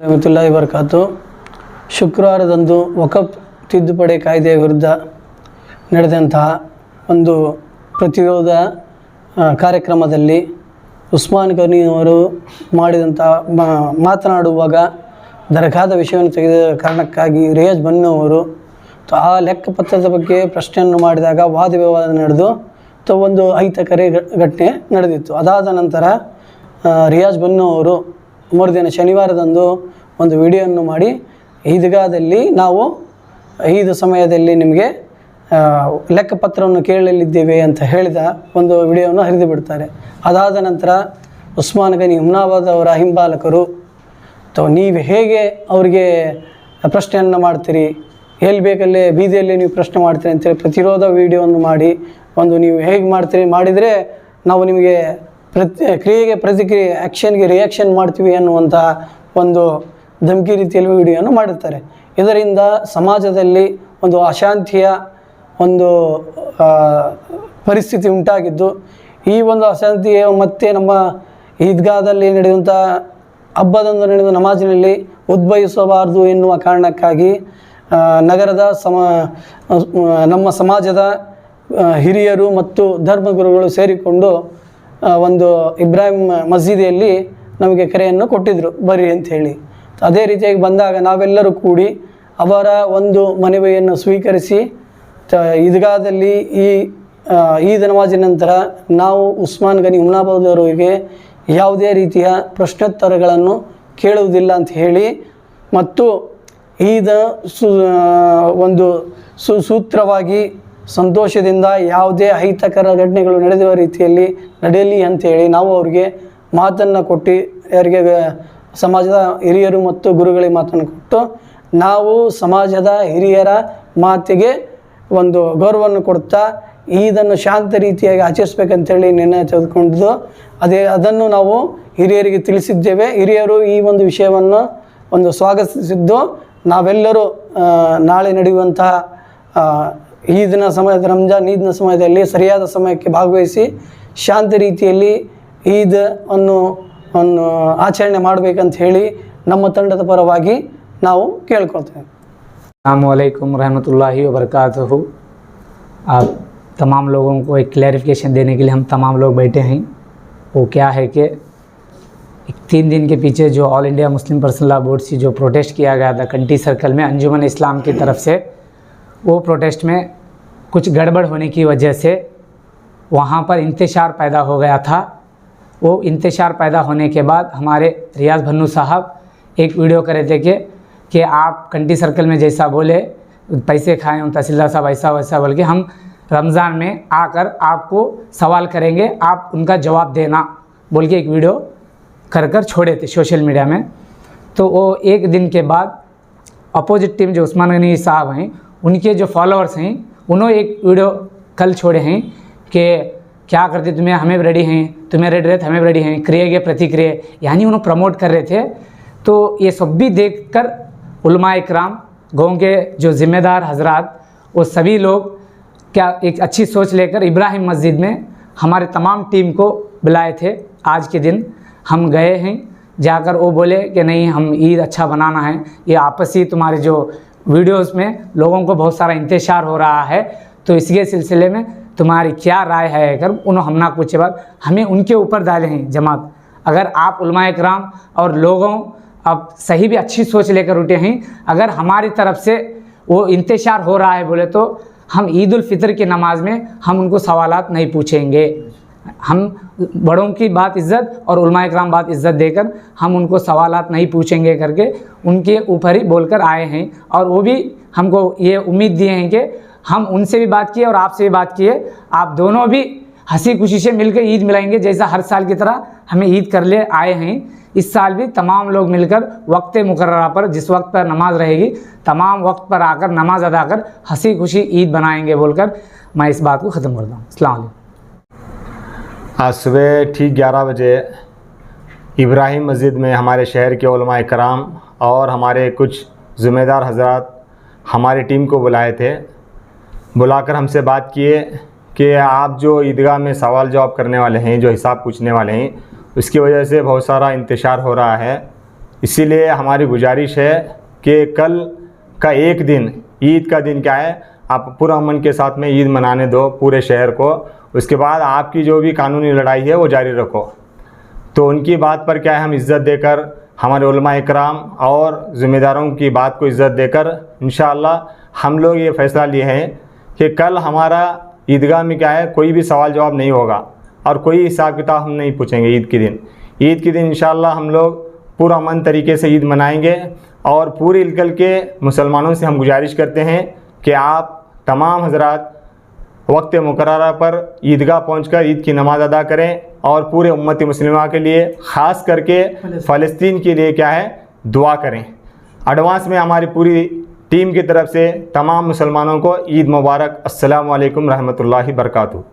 ರಹಮತುಲ್ಲಾಹಿ ಬರ್ಕಾತು ಶುಕ್ರವಾರದಂದು ವಕಫ್ ತಿದ್ದುಪಡಿ ಕಾಯ್ದೆಯ ವಿರುದ್ಧ ನಡೆದಂತಹ ಒಂದು ಪ್ರತಿರೋಧ ಕಾರ್ಯಕ್ರಮದಲ್ಲಿ ಉಸ್ಮಾನ್ ಗನಿಯವರು ಅವರು ಮಾಡಿದಂಥ ಮಾ- ಮಾತನಾಡುವಾಗ ದರ್ಗಾದ ವಿಷಯವನ್ನು ತೆಗೆದ ಕಾರಣಕ್ಕಾಗಿ ರಿಯಾಜ್ ಬನ್ನುವರು ಲೆಕ್ಕ ಆ ಲೆಕ್ಕಪತ್ರದ ಬಗ್ಗೆ ಪ್ರಶ್ನೆಯನ್ನು ಮಾಡಿದಾಗ ವಾದ ವಿವಾದ ನಡೆದು ಒಂದು ಐತಕರೆ ಘಟನೆ ನಡೆದಿತ್ತು. ಅದಾದ ನಂತರ ರಿಯಾಜ್ ಬನ್ನು ಅವರು ಮರುದಿನ ಶನಿವಾರದಂದು ಒಂದು ವಿಡಿಯೋವನ್ನು ಮಾಡಿ, ಈದ್ಗಾದಲ್ಲಿ ನಾವು ಐದು ಸಮಯದಲ್ಲಿ ನಿಮಗೆ ಲೆಕ್ಕಪತ್ರವನ್ನು ಕೇಳಲಿದ್ದೇವೆ ಅಂತ ಹೇಳಿದ ಒಂದು ವಿಡಿಯೋವನ್ನು ಹರಿದು ಬಿಡ್ತಾರೆ. ಅದಾದ ನಂತರ ಉಸ್ಮಾನ್ ಗನಿ ಹುಮ್ನಾಬಾದ್ ಅವರ ಹಿಂಬಾಲಕರು ಅಥವಾ ನೀವು ಹೇಗೆ ಅವರಿಗೆ ಪ್ರಶ್ನೆಯನ್ನು ಮಾಡ್ತೀರಿ? ಎಲ್ಲಿ ಬೇಕಲ್ಲೇ ಬೀದಿಯಲ್ಲಿ ನೀವು ಪ್ರಶ್ನೆ ಮಾಡ್ತೀರಿ? ಅಂತೇಳಿ ಪ್ರತಿರೋಧ ವಿಡಿಯೋವನ್ನು ಮಾಡಿ, ಒಂದು ನೀವು ಹೇಗೆ ಮಾಡ್ತೀರಿ? ಮಾಡಿದರೆ ನಾವು ನಿಮಗೆ ಪ್ರತಿ ಕ್ರಿಯೆಗೆ ಪ್ರತಿಕ್ರಿಯೆ ಆ್ಯಕ್ಷನ್ಗೆ ರಿಯಾಕ್ಷನ್ ಮಾಡ್ತೀವಿ ಅನ್ನುವಂಥ ಒಂದು ಧಮಕಿ ರೀತಿಯಲ್ಲಿ ವಿಡಿಯೋವನ್ನು ಮಾಡಿರ್ತಾರೆ. ಇದರಿಂದ ಸಮಾಜದಲ್ಲಿ ಒಂದು ಅಶಾಂತಿಯ ಒಂದು ಪರಿಸ್ಥಿತಿ ಉಂಟಾಗಿದ್ದು, ಈ ಒಂದು ಅಶಾಂತಿಯ ಮತ್ತೆ ನಮ್ಮ ಈದ್ಗಾದಲ್ಲಿ ನಡೆಯುವಂಥ ಹಬ್ಬದಂದು ನಡೆದ ನಮಾಜಿನಲ್ಲಿ ಉದ್ಭವಿಸಬಾರದು ಎನ್ನುವ ಕಾರಣಕ್ಕಾಗಿ ನಗರದ ಸಮ ನಮ್ಮ ಸಮಾಜದ ಹಿರಿಯರು ಮತ್ತು ಧರ್ಮಗುರುಗಳು ಸೇರಿಕೊಂಡು ಒಂದು ಇಬ್ರಾಹಿಂ ಮಸೀದಿಯಲ್ಲಿ ನಮಗೆ ಕರೆಯನ್ನು ಕೊಟ್ಟಿದ್ದರು ಬರ್ರಿ ಅಂತ ಹೇಳಿ. ಅದೇ ರೀತಿಯಾಗಿ ಬಂದಾಗ ನಾವೆಲ್ಲರೂ ಕೂಡಿ ಅವರ ಒಂದು ಮನವಿಯನ್ನು ಸ್ವೀಕರಿಸಿ, ತ ಈದ್ಗಾದಲ್ಲಿ ಈ ಈದ್ ನಮಾಜಿನ ನಂತರ ನಾವು ಉಸ್ಮಾನ್ ಗನಿ ಉಮ್ನಾಬಾದ್ ಯಾವುದೇ ರೀತಿಯ ಪ್ರಶ್ನೋತ್ತರಗಳನ್ನು ಕೇಳುವುದಿಲ್ಲ ಅಂತ ಹೇಳಿ, ಮತ್ತು ಈದ ಸು ಒಂದು ಸುಸೂತ್ರವಾಗಿ ಸಂತೋಷದಿಂದ ಯಾವುದೇ ಅಹಿತಕರ ಘಟನೆಗಳು ನಡೆದಿರುವ ರೀತಿಯಲ್ಲಿ ನಡೆಯಲಿ ಅಂತೇಳಿ ನಾವು ಅವರಿಗೆ ಮಾತನ್ನು ಕೊಟ್ಟು, ಯಾರಿಗೆ ಸಮಾಜದ ಹಿರಿಯರು ಮತ್ತು ಗುರುಗಳಿಗೆ ಮಾತನ್ನು ಕೊಟ್ಟು, ನಾವು ಸಮಾಜದ ಹಿರಿಯರ ಮಾತಿಗೆ ಒಂದು ಗೌರವವನ್ನು ಕೊಡ್ತಾ ಇದನ್ನು ಶಾಂತ ರೀತಿಯಾಗಿ ಆಚರಿಸ್ಬೇಕಂತೇಳಿ ನಿರ್ಣಯ ತೆಗೆದುಕೊಂಡಿದ್ದು, ಅದೇ ಅದನ್ನು ನಾವು ಹಿರಿಯರಿಗೆ ತಿಳಿಸಿದ್ದೇವೆ. ಹಿರಿಯರು ಈ ಒಂದು ವಿಷಯವನ್ನು ಒಂದು ಸ್ವಾಗತಿಸಿದ್ದು, ನಾವೆಲ್ಲರೂ ನಾಳೆ ನಡೆಯುವಂತಹ ಆ, ಈದಿನ ಸಮಯದ ರಂಜಾನ್ ಈದ್ನ ಸಮಯದಲ್ಲಿ ಸರಿಯಾದ ಸಮಯಕ್ಕೆ ಭಾಗವಹಿಸಿ ಶಾಂತ ರೀತಿಯಲ್ಲಿ ಈದ್ ಅನ್ನು ಅನ್ನು ಆಚರಣೆ ಮಾಡಬೇಕಂತ ಹೇಳಿ ನಮ್ಮ ತಂಡದ ಪರವಾಗಿ ನಾವು ಕೇಳ್ಕೊಳ್ತೇವೆ अल्लाम रहमतुल्लाहि व बरकातहू आप तमाम लोगों को एक क्लैरिफिकेशन देने के लिए हम तमाम लोग बैठे हैं वो क्या है कि एक तीन दिन के पीछे जो all India Muslim personal law board से जो प्रोटेस्ट किया गया था कंटी सर्कल में अंजुमन इस्लाम की तरफ से वो प्रोटेस्ट में कुछ गड़बड़ होने की वजह से वहाँ पर इंतशार पैदा हो गया था। वो इंतशार पैदा होने के बाद हमारे रियाज भन्नू साहब एक वीडियो करे थे कि कि आप कंटी सर्कल में जैसा बोले, पैसे खाए हों तहसीलदार साहब ऐसा वैसा बोल के हम रमज़ान में आकर आपको सवाल करेंगे, आप उनका जवाब देना बोल के एक वीडियो कर कर छोड़े थे सोशल मीडिया में। तो वो एक दिन के बाद अपोजिट टीम जो उस्मान गनी साहब हैं उनके जो फॉलोअर्स हैं उन्होंने एक वीडियो कल छोड़े हैं कि क्या करते तुम्हें हमें भी रेडी हैं, तुम्हें रेडी रहते हमें रेडी हैं, क्रिया के प्रतिक्रिया, यानी उन्होंने प्रमोट कर रहे थे। तो ये सब भी देख कर उलमा इकराम, गाँव के जो ज़िम्मेदार हजरात, वो सभी लोग क्या एक अच्छी सोच लेकर इब्राहिम मस्जिद में हमारे तमाम टीम को बुलाए थे। आज के दिन हम गए हैं, जाकर वो बोले कि नहीं, हम ईद अच्छा बनाना है, ये आपसी तुम्हारे जो वीडियोस में लोगों को बहुत सारा इंतशार हो रहा है। तो इसके सिलसिले में तुम्हारी क्या राय है? कर उन्होंने हमना पूछे बात, हमें उनके ऊपर डाले हैं जमात। अगर आप उलमा कराम और लोगों अब सही भी अच्छी सोच लेकर उठे हैं, अगर हमारी तरफ़ से वो इंतशार हो रहा है बोले तो हम ईद फितर की नमाज़ में हम उनको सवालात नहीं पूछेंगे। हम बड़ों की बात इज़्ज़त और उलमा कराम बात इज़्ज़त देकर हम उनको सवालात नहीं पूछेंगे करके उनके ऊपर ही बोलकर आए हैं और वो भी हमको ये उम्मीद दिए हैं कि हम उनसे भी बात किए और आपसे भी बात किए। आप दोनों भी हँसी खुशी से मिलकर ईद मिलाएँगे जैसा हर साल की तरह हमें ईद कर ले आए हैं। इस साल भी तमाम लोग मिलकर वक्त मुकर्रा पर जिस वक्त पर नमाज़ रहेगी, तमाम वक्त पर आकर नमाज़ अदा कर हँसी खुशी ईद बनाएँगे बोलकर मैं इस बात को ख़त्म करता हूँ। वालेकुम। आज सुबह ठीक 11 बजे इब्राहिम मस्जिद में हमारे शहर के कराम और हमारे कुछ ज़िम्मेदार हजरात हमारी टीम को बुलाए थे। बुलाकर हमसे बात किए कि आप जो ईदगाह में सवाल जवाब करने वाले हैं, जो हिसाब पूछने वाले हैं, उसकी वजह से बहुत सारा इंतशार हो रहा है। इसीलिए हमारी गुजारिश है कि कल का एक दिन, ईद का दिन क्या है, आप पूरा अमन के साथ में ईद मनाने दो, पूरे शहर को। उसके बाद आपकी जो भी कानूनी लड़ाई है, वो जारी रखो। तो उनकी बात पर क्या है, हम इज़्ज़त देकर, हमारे उलमा इकराम और ज़िम्मेदारों की बात को इज़्ज़त देकर इन हम लोग ये फ़ैसला लिए हैं कि कल हमारा ईदगाह में क्या है, कोई भी सवाल जवाब नहीं होगा और कोई हिसाब किताब हम नहीं पूछेंगे ईद के दिन। ईद के दिन इन हम लोग पूरा अमन तरीके से ईद मनाएँगे और पूरे इलकल के मुसलमानों से हम गुजारिश करते हैं कि आप तमाम हजरात वक्त मुकर्रा पर ईदगाह पहुंचकर ईद की नमाज़ अदा करें और पूरे उम्मत मुसलिमा के लिए, ख़ास करके फ़लस्तीन के लिए क्या है? दुआ करें। एडवांस में हमारी पूरी टीम की तरफ़ से तमाम मुसलमानों को ईद मुबारक। वालेकुम रहमतुल्लाहि बरकातहू।